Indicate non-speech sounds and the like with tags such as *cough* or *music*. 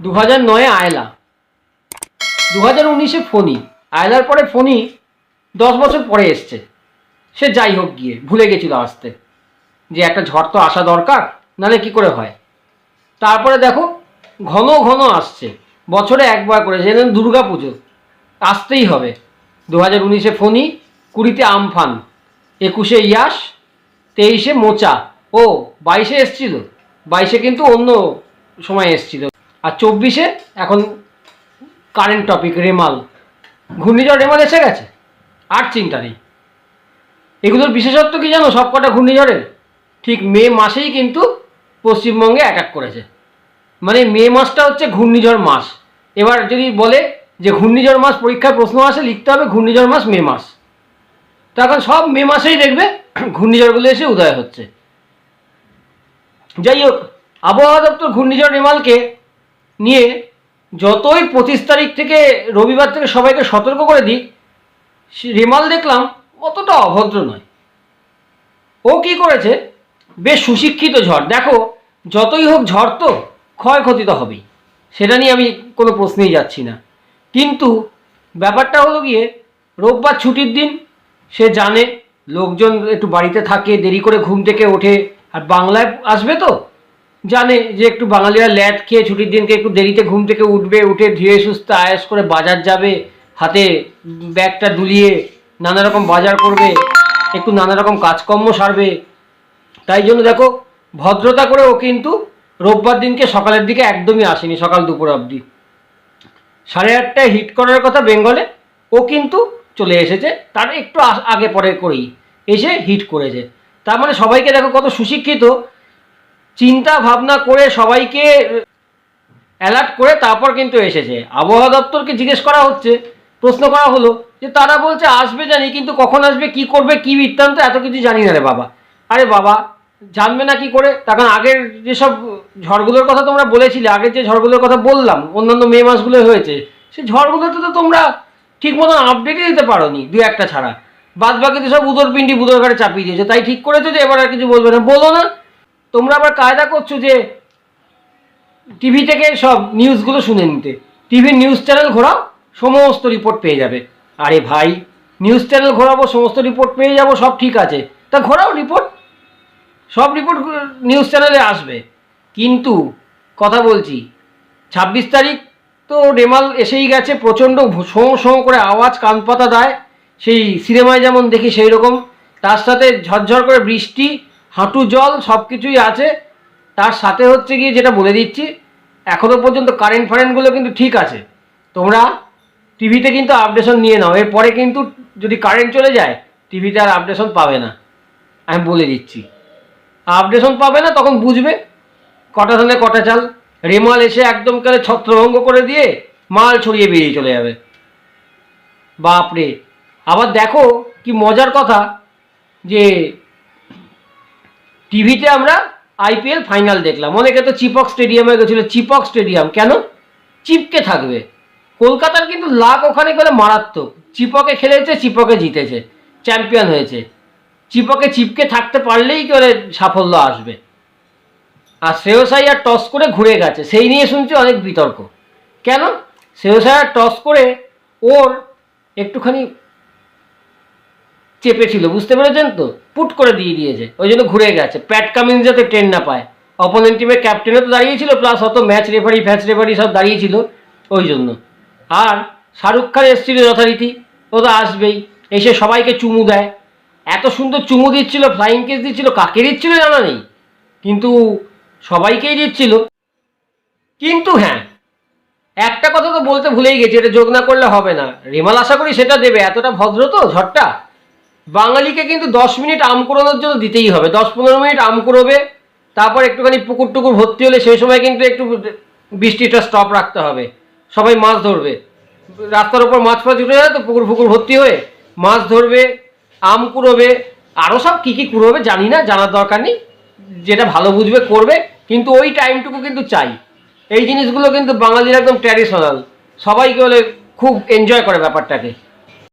দু হাজার নয়ে আয়লা। দু হাজার উনিশে ফণি। আয়লার পরে ফণি দশ বছর পরে এসছে। সে যাই হোক গিয়ে, ভুলে গেছিল আসতে। যে একটা ঝড় তো আসা দরকার, নাহলে কি করে হয়? তারপরে দেখো, ঘন ঘন আসছে। বছরে একবার করে যেন দুর্গা পুজো। আসতেই হবে। দু হাজার উনিশে ফণি, কুড়িতে আমফান। একুশে ইয়াস, তেইশে মোচা। ও, বাইশে এসছিল? বাইশে কিন্তু অন্য সময় এসছিল। আর চব্বিশে এখন কারেন্ট টপিক রেমাল। ঘূর্ণিঝড় রেমাল এসে গেছে? আর চিন্তা নেই। এগুলোর বিশেষত্ব কি জানো? সব কটা ঘূর্ণিঝড়ের। ঠিক মে মাসেই কিন্তু পশ্চিমবঙ্গে অ্যাটাক করেছে। মানে মে মাসটা হচ্ছে ঘূর্ণিঝড় মাস। এবার যদি বলে যে ঘূর্ণিঝড় মাস পরীক্ষার প্রশ্ন আসে, লিখতে হবে ঘূর্ণিঝড় মাস মে মাস। তো এখন সব মে মাসেই দেখবে, *clears throat* ঘূর্ণিঝড়গুলো এসে উদয় হচ্ছে। যাই হোক, আবহাওয়া দপ্তর ঘূর্ণিঝড় রেমালকে নিয়ে যতই পঁচিশ তারিখ থেকে রবিবার থেকে সবাইকে সতর্ক করে দিই রেমাল দেখলাম অতটা অভদ্র নয়। ও কি করেছে? বেশ সুশিক্ষিত ঝড়। দেখো, যতই হোক ঝড় তো ক্ষয়ক্ষতি তো হবেই। সেটা নিয়ে আমি কোনো প্রশ্নেই যাচ্ছি না। কিন্তু ব্যাপারটা হলো গিয়ে, রোববার ছুটির দিন সে জানে, লোকজন একটু বাড়িতে থাকে, দেরি করে ঘুম থেকে ওঠে, আর বাংলায় আসবে তো? জানে যে একটু বাঙালিরা ল্যাট খেয়ে ছুটির দিনকে একটু দেরিতে ঘুম থেকে উঠবে, উঠে ধীরে সুস্থ আয়াস করে বাজার যাবে, হাতে ব্যাগটা দুলিয়ে নানা রকম বাজার করবে, একটু নানা রকম কাজকর্ম সারবে। তাই জন্য দেখো, ভদ্রতা করে ও কিন্তু রোববার দিনকে সকালের দিকে একদমই আসেনি, সকাল দুপুর অবধি। সাড়ে আটটায় হিট করার কথা বেঙ্গলে, ও কিন্তু চলে এসেছে, তার একটু আগে পরে করেই এসে হিট করেছে। তার মানে সবাইকে দেখো কত সুশিক্ষিত চিন্তা ভাবনা করে সবাইকে অ্যালার্ট করে তারপর কিন্তু এসেছে। আবহাওয়া দপ্তরকে জিজ্ঞেস করা হচ্ছে, প্রশ্ন করা হলো যে তারা বলছে, আসবে জানি, কিন্তু কখন আসবে, কি করবে, কি বৃত্তান্ত, এত কিছু জানি না রে বাবা। আরে বাবা, জানবে না কি করে? তখন আগের যেসব ঝড়গুলোর কথা তোমরা বলেছিলে, আগের যে ঝড়গুলোর কথা বললাম, অন্যান্য মে মাসগুলো হয়েছে, সেই ঝড়গুলোতে তো তোমরা ঠিক মতো আপডেটই দিতে পারো নি দু একটা ছাড়া। বাদ বাকি তো সব উদরপিণ্ডি বুদর ঘাটে চাপিয়ে দিয়েছে। তাই ঠিক করেছ যে এবার আর কিছু বলবে না। বলো না। তোমরা আবার কায়দা করছ যে টিভি থেকে সব নিউজগুলো শুনে নিতে। টিভির নিউজ চ্যানেল ঘোরাও, সমস্ত রিপোর্ট পেয়ে যাবে। আরে ভাই নিউজ চ্যানেল ঘোরাবো, সমস্ত রিপোর্ট পেয়ে যাব, সব ঠিক আছে। তা ঘোরাও রিপোর্ট সব রিপোর্ট নিউজ চ্যানেলে আসবে। কিন্তু কথা বলছি, ছাব্বিশ তারিখ তো রেমাল এসেই গেছে, প্রচণ্ড শোঁ শোঁ করে আওয়াজ কান পাতা দেয়। সেই সিনেমায় যেমন দেখি সেই রকম, তার সাথে ঝরঝর করে বৃষ্টি হাঁটু জল সব কিছুই আছে। তার সাথে হচ্ছে গিয়ে যেটা বলে দিচ্ছি, এখনও পর্যন্ত কারেন্ট ফারেন্টগুলো কিন্তু ঠিক আছে। তোমরা টিভিতে কিন্তু আপডেশন নিয়ে নাও। এরপরে কিন্তু যদি কারেন্ট চলে যায়, টিভিতে আর আপডেশন পাবে না। আমি বলে দিচ্ছি। আপডেশন পাবে না, তখন বুঝবে। কটা ধানে কটা চাল। রেমাল এসে একদম কালে ছত্রভঙ্গ করে দিয়ে মাল ছড়িয়ে বেরিয়ে চলে যাবে। বাপরে। আবার দেখো কি মজার কথা যে টিভিতে আমরা আইপিএল ফাইনাল দেখলাম। অনেকে তো চিপক স্টেডিয়ামে গেছিল। চিপক স্টেডিয়াম, কেন? চিপকে থাকবে। কলকাতার কিন্তু লাখ ওখানে গেলে মারাত্মক। চিপকে খেলেছে, চিপকে জিতেছে। চ্যাম্পিয়ন হয়েছে। চিপকে চিপকে থাকতে পারলেই কি ওরে সাফল্য আসবে। আর শ্রেয়স আইয়ার টস করে ঘুরে গেছে। সেই নিয়ে শুনছি অনেক বিতর্ক। কেন? শ্রেয়স আইয়ার টস করে ওর একটুখানি চেপেছিল, বুঝতে পেরেছেন তো? পুট করে দিয়ে দিয়েছে, ওই জন্য ঘুরে গেছে। প্যাট কামিন্স যাতে ট্রেন না পায়। অপোনেন্ট টিমের ক্যাপ্টেনও তো দাঁড়িয়েছিল প্লাস অত ম্যাচ রেফারি ফ্যাচ রেফারি সব দাঁড়িয়েছিল, ওই জন্য। আর শাহরুখ খান এসেছিল যথারীতি, ও তো আসবেই। এসে সবাইকে চুমু দেয়। এত সুন্দর চুমু দিচ্ছিল ফ্লাইং কেস দিচ্ছিল, কাকে দিচ্ছিল জানা নেই। কিন্তু সবাইকেই দিচ্ছিল। কিন্তু হ্যাঁ একটা কথা তো বলতে ভুলেই গেছি, এটা যোগ না করলে হবে না। রেমাল আশা করি সেটা দেবে, এতটা ভদ্র তো ঝড়টা। বাঙালিকে কিন্তু দশ মিনিট আম কুড়োনোর জন্য দিতেই হবে। দশ পনেরো মিনিট আম কুড়োবে, তারপর একটুখানি পুকুর টুকুর ভর্তি হলে সেই সময় কিন্তু একটু বৃষ্টিটা স্টপ রাখতে হবে। সবাই মাছ ধরবে। রাস্তার উপর মাছ ফাছ উঠে যায় তো পুকুর ফুকুর ভর্তি হয়ে মাছ ধরবে, আম কুড়োবে। আরও সব কী কী কুড়োবে জানি না, জানার দরকার নেই। যেটা ভালো বুঝবে করবে, কিন্তু ওই টাইমটুকু কিন্তু চাই। এই জিনিসগুলো কিন্তু বাঙালির একদম ট্র্যাডিশনাল সবাইকে বলে খুব এনজয় করে ব্যাপারটাকে।